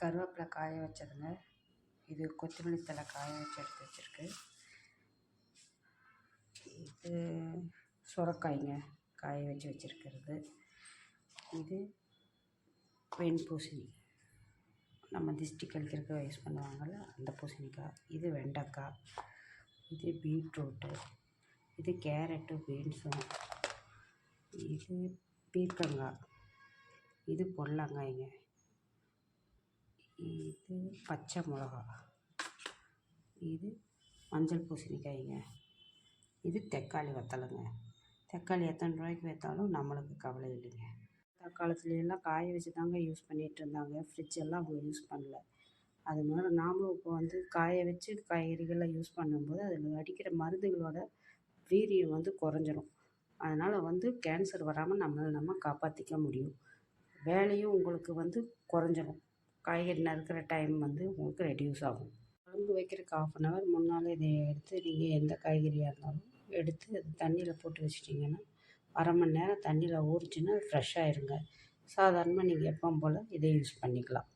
கருவேப்பிலை காய வச்சதுங்க. இது கொத்தமல்லி தழை காய வச்சு எடுத்து வச்சுருக்கு. இது சுரக்காய்ங்க காய வச்சு வச்சுருக்கிறது. இது வெண் பூசணி. நம்ம திஷ்டி கழிக்கிறதுக்கு யூஸ் பண்ணுவாங்கள்ல அந்த பூசணிக்காய் இது வெண்டைக்காய் இது பீட்ரூட்டு இது கேரட்டு பீன்ஸும் இது பீர்க்கங்காய் இது பொடலங்காய்ங்க இது பச்சை மிளகா. இது மஞ்சள் பூசணிக்காய்ங்க. இது தக்காளி வத்தலைங்க. தக்காளி எத்தனை ரூபாய்க்கு வைத்தாலும் நம்மளுக்கு கவலை இல்லைங்க. அந்த காய வச்சு தாங்க யூஸ் பண்ணிகிட்டு இருந்தாங்க ஃப்ரிட்ஜ் எல்லாம் அவங்க யூஸ் பண்ணல. அது மாதிரி நாமளும் இப்போ வந்து காய வச்சு காய்கறிகளை யூஸ் பண்ணும்போது அதில் அடிக்கிற மருந்துகளோட வீரியம் வந்து குறைஞ்சிரும். அதனால் வந்து கேன்சர் வராமல் நம்மளை நம்ம காப்பாற்றிக்க முடியும். வேலையும் உங்களுக்கு வந்து குறைஞ்சிரும். காய்கறி நறுக்கிற டைம் வந்து உங்களுக்கு ரெடியூஸ் ஆகும். குழம்பு வைக்கிறதுக்கு ஆஃப் அன் ஹவர் முன்னால் இதை எடுத்து நீங்கள் எந்த காய்கறியாக இருந்தாலும் எடுத்து அது தண்ணியில் போட்டு வச்சிட்டிங்கன்னா அரை மணி நேரம் தண்ணியில் ஊறிச்சின்னா அது ஃப்ரெஷ் ஆயிருங்க. சாதாரணமாக நீங்கள் எப்பவும் போல் இதை யூஸ் பண்ணிக்கலாம்.